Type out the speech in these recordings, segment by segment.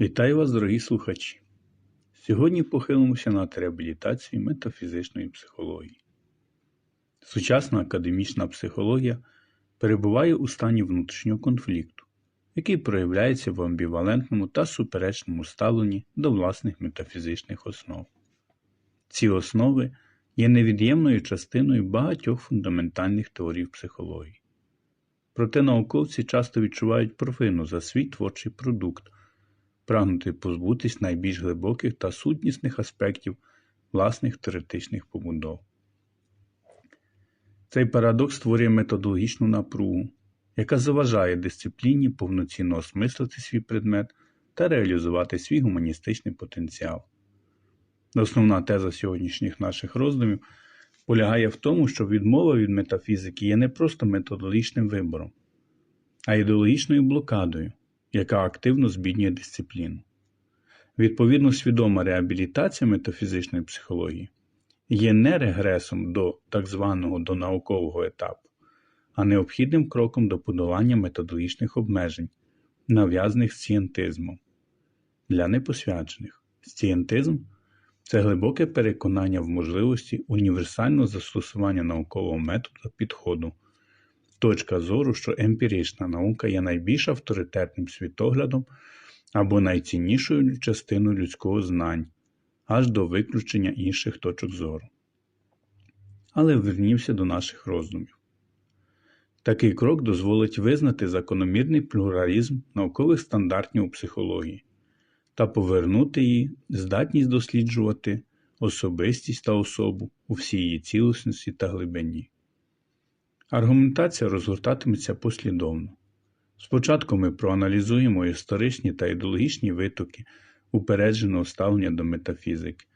Вітаю вас, дорогі слухачі! Сьогодні похилимося над реабілітацією метафізичної психології. Сучасна академічна психологія перебуває у стані внутрішнього конфлікту, який проявляється в амбівалентному та суперечному ставленні до власних метафізичних основ. Ці основи є невід'ємною частиною багатьох фундаментальних теорій психології. Проте науковці часто відчувають провину за свій творчий продукт прагнути позбутись найбільш глибоких та сутнісних аспектів власних теоретичних побудов. Цей парадокс створює методологічну напругу, яка заважає дисципліні повноцінно осмислити свій предмет та реалізувати свій гуманістичний потенціал. Основна теза сьогоднішніх наших роздумів полягає в тому, що відмова від метафізики є не просто методологічним вибором, а ідеологічною блокадою, яка активно збіднює дисципліну. Відповідно, свідома реабілітація метафізичної психології є не регресом до так званого донаукового етапу, а необхідним кроком до подолання методологічних обмежень, нав'язаних сцієнтизмом. Для непосвячених сцієнтизм це глибоке переконання в можливості універсального застосування наукового методу та підходу точка зору, що емпірична наука є найбільш авторитетним світоглядом або найціннішою частиною людського знань, аж до виключення інших точок зору. Але вернімося до наших роздумів. Такий крок дозволить визнати закономірний плюралізм наукових стандартів у психології та повернути її здатність досліджувати особистість та особу у всій її цілісності та глибині. Аргументація розгортатиметься послідовно. Спочатку ми проаналізуємо історичні та ідеологічні витоки упередженого ставлення до метафізики,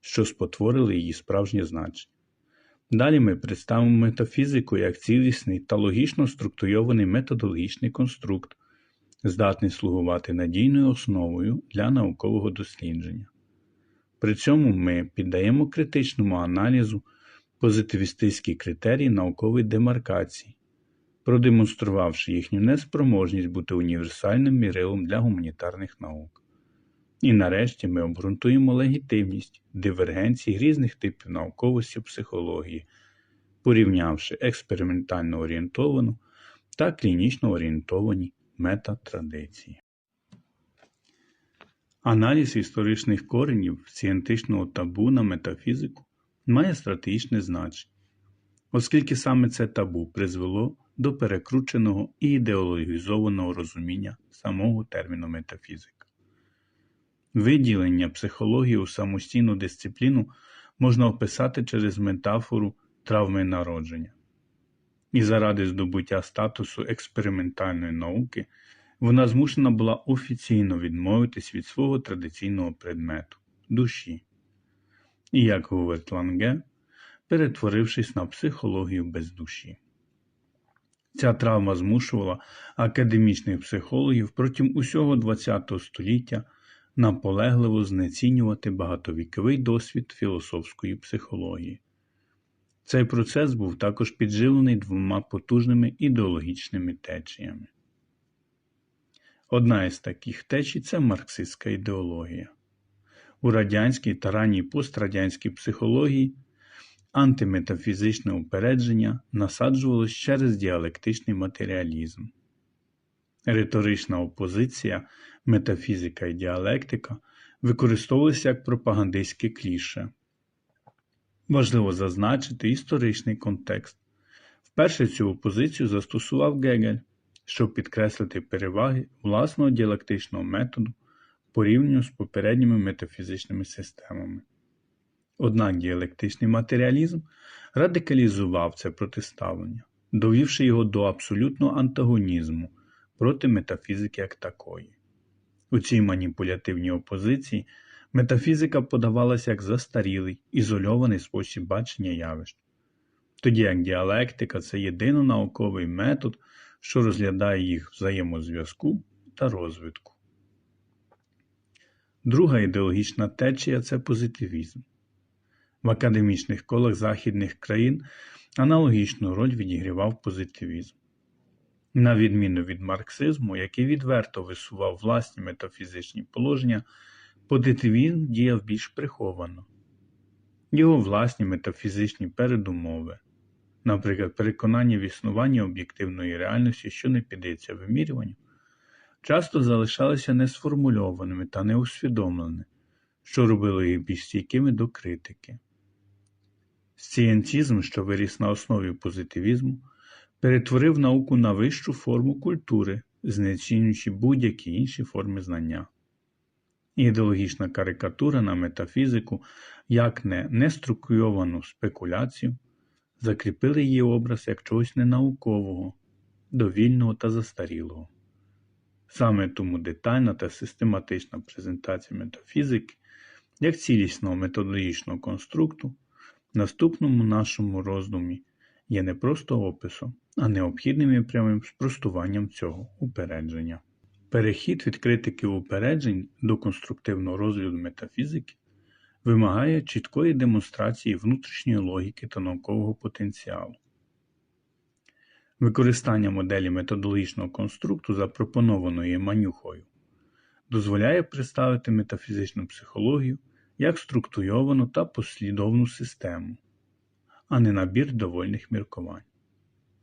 що спотворили її справжнє значення. Далі ми представимо метафізику як цілісний та логічно структурований методологічний конструкт, здатний слугувати надійною основою для наукового дослідження. При цьому ми піддаємо критичному аналізу позитивістичні критерії наукової демаркації, продемонструвавши їхню неспроможність бути універсальним мірилом для гуманітарних наук. І нарешті ми обґрунтуємо легітимність дивергенції різних типів науковості психології, порівнявши експериментально орієнтовану та клінічно орієнтовані метатрадиції. Аналіз історичних коренів сцієнтичного табу на метафізику має стратегічне значення, оскільки саме це табу призвело до перекрученого і ідеологізованого розуміння самого терміну метафізика. Виділення психології у самостійну дисципліну можна описати через метафору травми народження. І заради здобуття статусу експериментальної науки вона змушена була офіційно відмовитись від свого традиційного предмету душі як говорить Ланге, перетворившись на психологію без душі. Ця травма змушувала академічних психологів протягом усього ХХ століття наполегливо знецінювати багатовіковий досвід філософської психології. Цей процес був також підживлений двома потужними ідеологічними течіями. Одна із таких течій це марксистська ідеологія. У радянській та ранній пострадянській психології антиметафізичне упередження насаджувалось через діалектичний матеріалізм. Риторична опозиція, метафізика і діалектика використовувалися як пропагандистське кліше. Важливо зазначити історичний контекст. Вперше цю опозицію застосував Гегель, щоб підкреслити переваги власного діалектичного методу порівняно з попередніми метафізичними системами. Однак діалектичний матеріалізм радикалізував це протиставлення, довівши його до абсолютного антагонізму проти метафізики як такої. У цій маніпулятивній опозиції метафізика подавалася як застарілий, ізольований спосіб бачення явищ, тоді як діалектика це єдино-науковий метод, що розглядає їх взаємозв'язку та розвитку. Друга ідеологічна течія це позитивізм. В академічних колах західних країн аналогічну роль відігрівав позитивізм. На відміну від марксизму, який відверто висував власні метафізичні положення, позитивізм діяв більш приховано. Його власні метафізичні передумови, наприклад, переконання в існуванні об'єктивної реальності, що не піддається вимірюванню, часто залишалися несформульованими та неусвідомленими, що робило їх більш стійкими до критики. Сцієнтізм, що виріс на основі позитивізму, перетворив науку на вищу форму культури, знецінюючи будь-які інші форми знання. Ідеологічна карикатура на метафізику, як не неструктуровану спекуляцію, закріпили її образ як чогось ненаукового, довільного та застарілого. Саме тому детальна та систематична презентація метафізики як цілісного методологічного конструкту в наступному нашому роздумі є не просто описом, а необхідним і прямим спростуванням цього упередження. Перехід від критики упереджень до конструктивного розгляду метафізики вимагає чіткої демонстрації внутрішньої логіки та наукового потенціалу. Використання моделі методологічного конструкту, запропонованої Манюхою, дозволяє представити метафізичну психологію як структуровану та послідовну систему, а не набір довольних міркувань.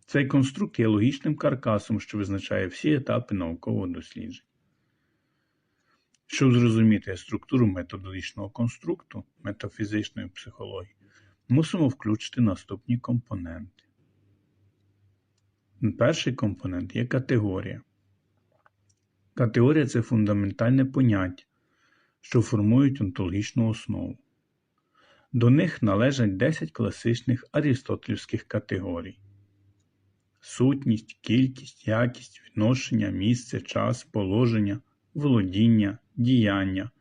Цей конструкт є логічним каркасом, що визначає всі етапи наукового дослідження. Щоб зрозуміти структуру методологічного конструкту метафізичної психології, мусимо включити наступні компоненти. Перший компонент є категорія. Категорія це фундаментальне поняття, що формують онтологічну основу. До них належать 10 класичних арістотелівських категорій: сутність, кількість, якість, відношення, місце, час, положення, володіння, діяння,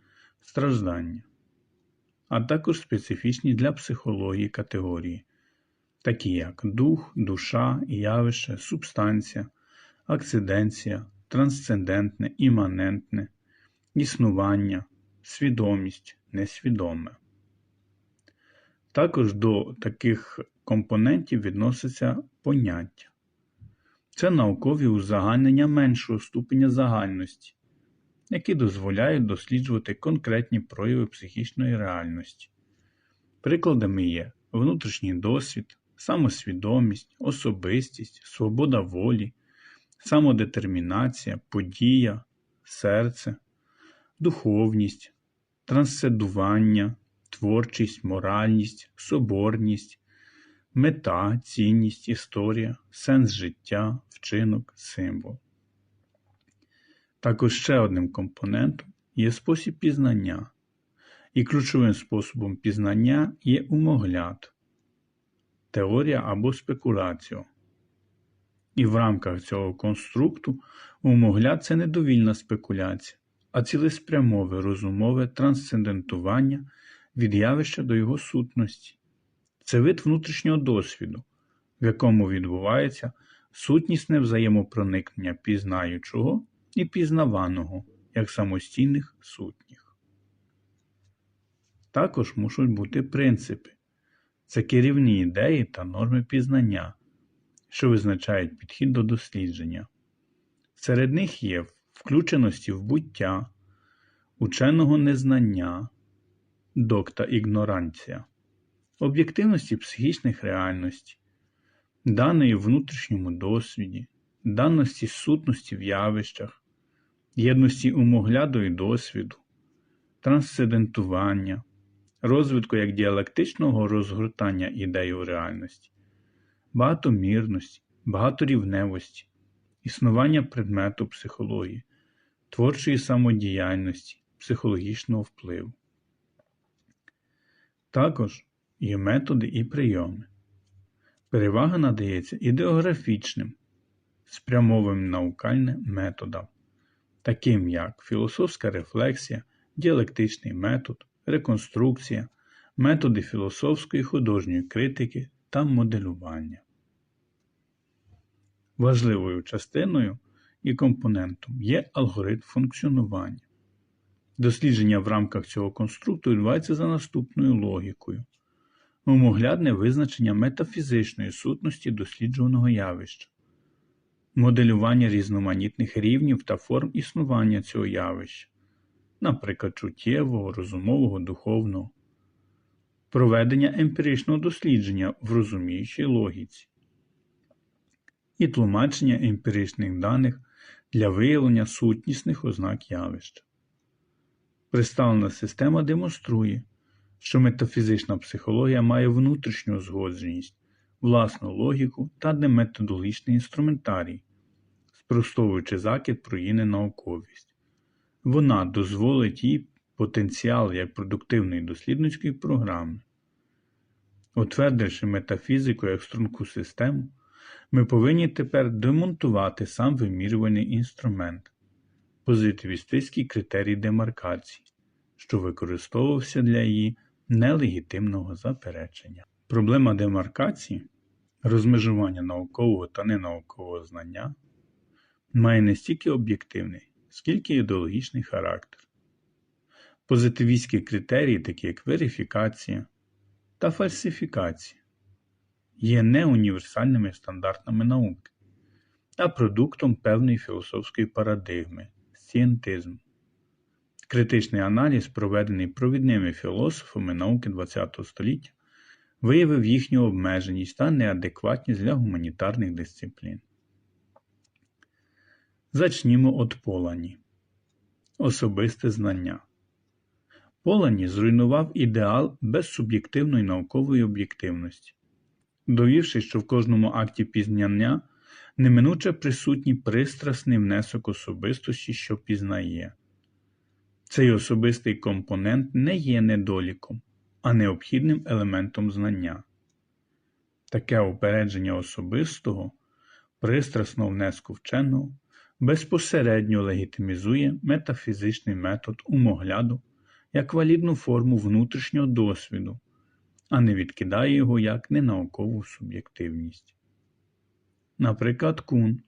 страждання, а також специфічні для психології категорії, такі як дух, душа, явище, субстанція, акциденція, трансцендентне, іманентне, існування, свідомість, несвідоме. Також до таких компонентів відносяться поняття. Це наукові узагальнення меншого ступеня загальності, які дозволяють досліджувати конкретні прояви психічної реальності. Прикладами є внутрішній досвід, самосвідомість, особистість, свобода волі, самодетермінація, подія, серце, духовність, трансцендування, творчість, моральність, соборність, мета, цінність, історія, сенс життя, вчинок, символ. Також ще одним компонентом є спосіб пізнання, і ключовим способом пізнання є умогляд, теорія або спекуляція. І в рамках цього конструкту умогляд це не довільна спекуляція, а цілеспрямове розумове трансцендентування від явища до його сутності. Це вид внутрішнього досвіду, в якому відбувається сутнісне взаємопроникнення пізнаючого і пізнаваного як самостійних сутніх. Також мушуть бути принципи це керівні ідеї та норми пізнання, що визначають підхід до дослідження. Серед них є включеності в буття, ученого незнання, докта ігноранція, об'єктивності психічних реальностей, даної в внутрішньому досвіді, даності сутності в явищах, єдності умогляду і досвіду, трансцендентування, розвитку як діалектичного розгортання ідей у реальності, багатомірності, багаторівневості, існування предмету психології, творчої самодіяльності, психологічного впливу. Також є методи і прийоми. Перевага надається ідеографічним, спрямованим наукальним методам, таким як філософська рефлексія, діалектичний метод, реконструкція, методи філософської художньої критики та моделювання. Важливою частиною і компонентом є алгоритм функціонування. Дослідження в рамках цього конструкту відбувається за наступною логікою. Умоглядне визначення метафізичної сутності досліджуваного явища. моделювання різноманітних рівнів та форм існування цього явища, наприклад, чуттєвого, розумового, духовного, проведення емпіричного дослідження в розуміючій логіці і тлумачення емпіричних даних для виявлення сутнісних ознак явища. Представлена система демонструє, що метафізична психологія має внутрішню узгодженість, власну логіку та неметодологічний інструментарій, спростовуючи закид про її ненауковість. Вона дозволить їй потенціал як продуктивної дослідницької програми. Утвердивши метафізику як струнку систему, ми повинні тепер демонтувати сам вимірювальний інструмент позитивістичний критерій демаркації, що використовувався для її нелегітимного заперечення. Проблема демаркації, розмежування наукового та ненаукового знання, має не стільки об'єктивний, скільки ідеологічний характер. Позитивістські критерії, такі як верифікація та фальсифікація, є не універсальними стандартами науки, а продуктом певної філософської парадигми сієнтизм. Критичний аналіз, проведений провідними філософами науки ХХ століття, виявив їхню обмеженість та неадекватність для гуманітарних дисциплін. Зачнімо от Полані. Особисте знання. Полані зруйнував ідеал безсуб'єктивної наукової об'єктивності, довівши, що в кожному акті пізнання неминуче присутній пристрасний внесок особистості, що пізнає. Цей особистий компонент не є недоліком, а необхідним елементом знання. Таке упередження особистого, пристрасного внеску вченого безпосередньо легітимізує метафізичний метод умогляду як валідну форму внутрішнього досвіду, а не відкидає його як ненаукову суб'єктивність. Наприклад, Кун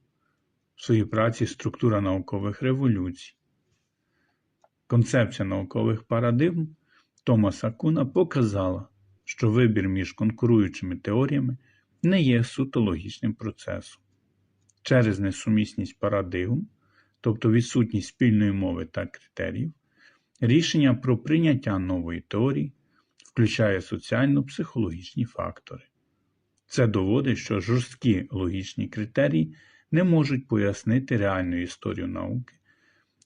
в своїй праці Структура наукових революцій. Концепція наукових парадигм Томаса Куна показала, що вибір між конкуруючими теоріями не є суто логічним процесом. Через несумісність парадигм, тобто відсутність спільної мови та критеріїв, рішення про прийняття нової теорії включає соціально-психологічні фактори. Це доводить, що жорсткі логічні критерії не можуть пояснити реальну історію науки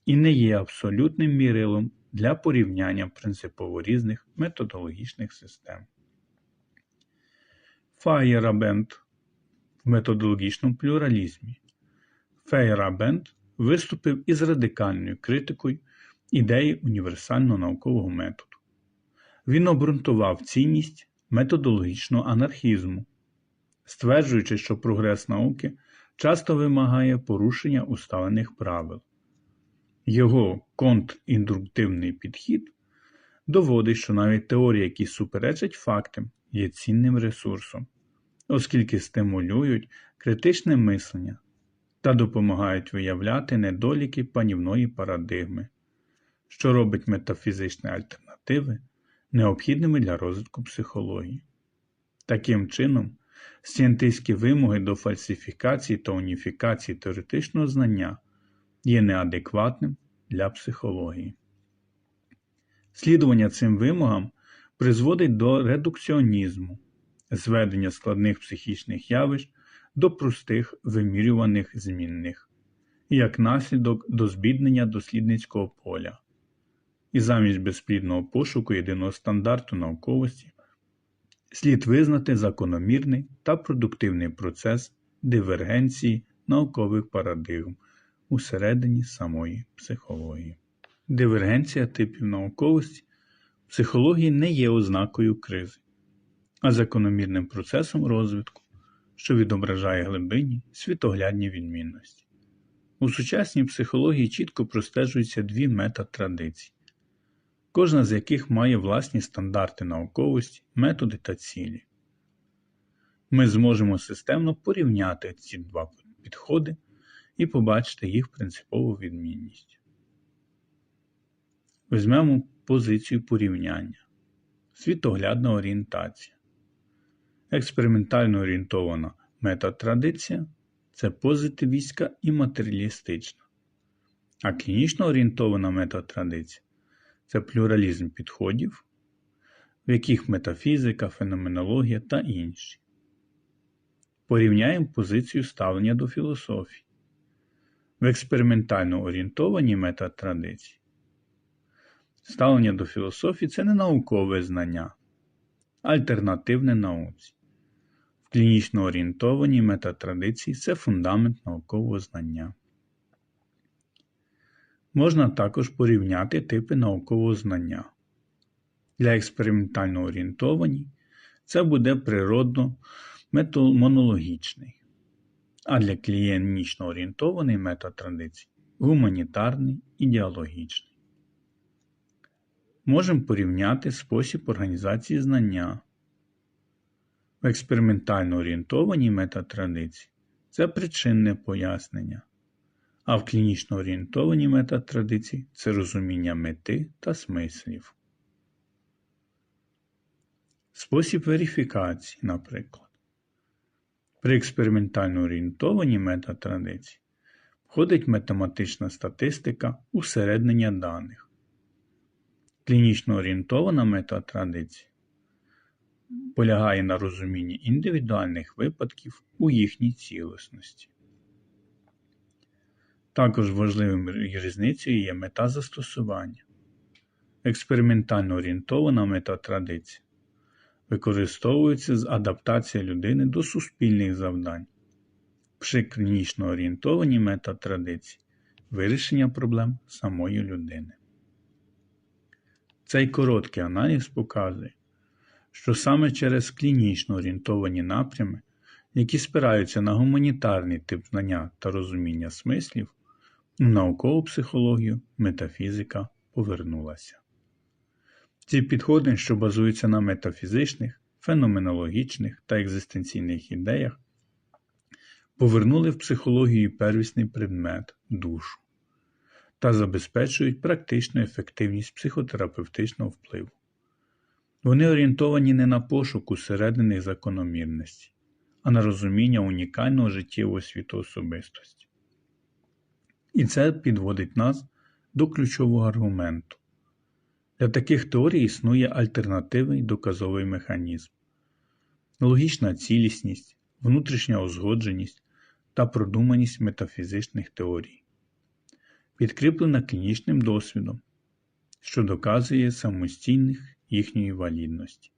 і не є абсолютним мірилом для порівняння принципово різних методологічних систем. Фаєрабенд в методологічному плюралізмі. Фейерабенд виступив із радикальною критикою ідеї універсального наукового методу. Він обґрунтував цінність методологічного анархізму стверджуючи, що прогрес науки часто вимагає порушення усталених правил. Його контріндуктивний підхід доводить, що навіть теорії, які суперечать фактам, є цінним ресурсом, оскільки стимулюють критичне мислення та допомагають виявляти недоліки панівної парадигми, що робить метафізичні альтернативи необхідними для розвитку психології. Таким чином, Сієнтистські вимоги до фальсифікації та уніфікації теоретичного знання є неадекватним для психології. Слідування цим вимогам призводить до редукціонізму, зведення складних психічних явищ до простих вимірюваних змінних, як наслідок до збіднення дослідницького поля. І замість безплідного пошуку єдиного стандарту науковості слід визнати закономірний та продуктивний процес дивергенції наукових парадигм усередині самої психології. Дивергенція типів науковості в психології не є ознакою кризи, а закономірним процесом розвитку, що відображає глибинні світоглядні відмінності. У сучасній психології чітко простежуються дві метатрадиції кожна з яких має власні стандарти науковості, методи та цілі. Ми зможемо системно порівняти ці два підходи і побачити їх принципову відмінність. Візьмемо позицію порівняння, світоглядна орієнтація, експериментально орієнтована метатрадиція це позитивістська і матеріалістична, а клінічно орієнтована метатрадиція це плюралізм підходів, в яких метафізика, феноменологія та інші. Порівняємо позицію ставлення до філософії. В експериментально орієнтованій метатрадиції ставлення до філософії це не наукове знання, альтернативне науці. Клінічно орієнтованій метатрадиції це фундамент наукового знання. Можна також порівняти типи наукового знання. Для експериментально орієнтованій це буде природно монологічний, а для клінічно орієнтований метатрадицій гуманітарний і діалогічний. Можемо порівняти спосіб організації знання. В експериментально орієнтованій метатрадиції це причинне пояснення, а в клінічно орієнтованій метатрадиції це розуміння мети та смислів. Спосіб верифікації, наприклад. При експериментально орієнтованій метатрадиції входить математична статистика усереднення даних. Клінічно орієнтована метатрадиція полягає на розумінні індивідуальних випадків у їхній цілісності. Також важливою різницею є мета застосування. Експериментально орієнтована метатрадиція використовується з адаптація людини до суспільних завдань. При клінічно орієнтованій метатрадиції вирішення проблем самої людини. Цей короткий аналіз показує, що саме через клінічно орієнтовані напрями, які спираються на гуманітарний тип знання та розуміння смислів, наукову психологію метафізика повернулася. Ці підходи, що базуються на метафізичних, феноменологічних та екзистенційних ідеях, повернули в психологію первісний предмет душу та забезпечують практичну ефективність психотерапевтичного впливу. Вони орієнтовані не на пошук усереднених закономірностей, а на розуміння унікального життєвого світу особистості. І це підводить нас до ключового аргументу. Для таких теорій існує альтернативний доказовий механізм, логічна цілісність, внутрішня узгодженість та продуманість метафізичних теорій, підкріплена клінічним досвідом, що доказує самостійних їхньої валідності.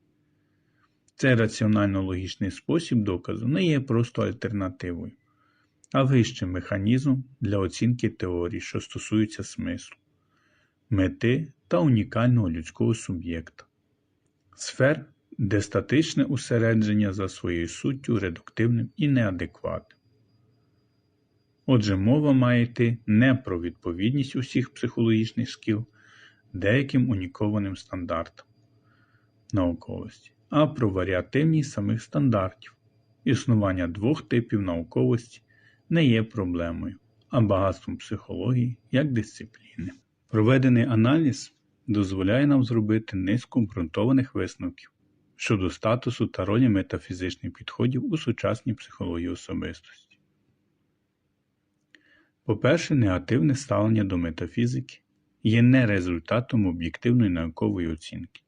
Цей раціонально-логічний спосіб доказу не є просто альтернативою, а вищим механізмом для оцінки теорій, що стосуються смислу, мети та унікального людського суб'єкта, сфер, де статичне усередження за своєю суттю редуктивним і неадекватним. Отже, мова має йти не про відповідність усіх психологічних скіл деяким унікованим стандартам науковості, а про варіативність самих стандартів. Існування двох типів науковості не є проблемою, а багатством психології як дисципліни. Проведений аналіз дозволяє нам зробити низку обґрунтованих висновків щодо статусу та ролі метафізичних підходів у сучасній психології особистості. По-перше, негативне ставлення до метафізики є не результатом об'єктивної наукової оцінки,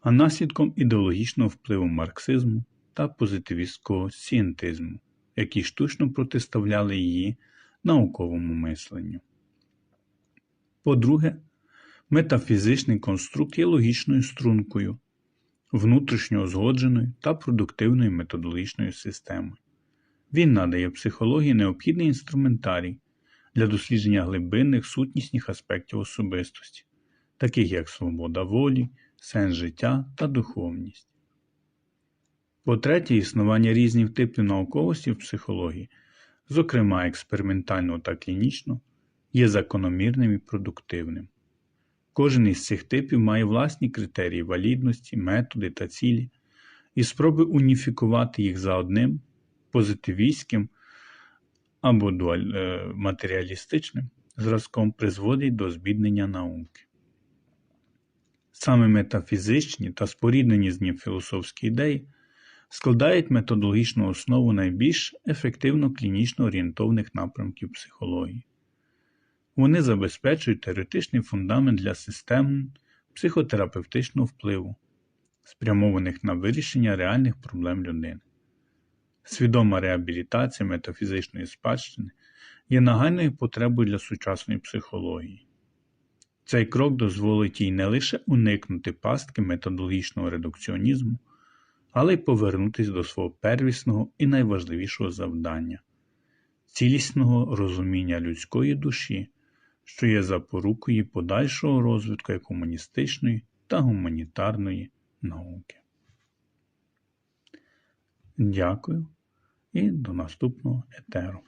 а наслідком ідеологічного впливу марксизму та позитивістського сієнтизму, які штучно протиставляли її науковому мисленню. По-друге, метафізичний конструкт є логічною стрункою, внутрішньо узгодженою та продуктивною методологічною системою. Він надає психології необхідний інструментарій для дослідження глибинних сутнісних аспектів особистості, таких як свобода волі, сенс життя та духовність. По-третє, існування різних типів науковості в психології, зокрема експериментально та клінічно, є закономірним і продуктивним. Кожен із цих типів має власні критерії валідності, методи та цілі, і спроби уніфікувати їх за одним позитивістським або е, матеріалістичним зразком призводить до збіднення науки. Саме метафізичні та споріднені з ним філософські ідеї складають методологічну основу найбільш ефективно клінічно орієнтованих напрямків психології. Вони забезпечують теоретичний фундамент для систем психотерапевтичного впливу, спрямованих на вирішення реальних проблем людини. Свідома реабілітація метафізичної спадщини є нагальною потребою для сучасної психології. Цей крок дозволить їй не лише уникнути пастки методологічного редукціонізму, але й повернутися до свого первісного і найважливішого завдання цілісного розуміння людської душі, що є запорукою подальшого розвитку як гуманістичної та гуманітарної науки. Дякую і до наступного етеру.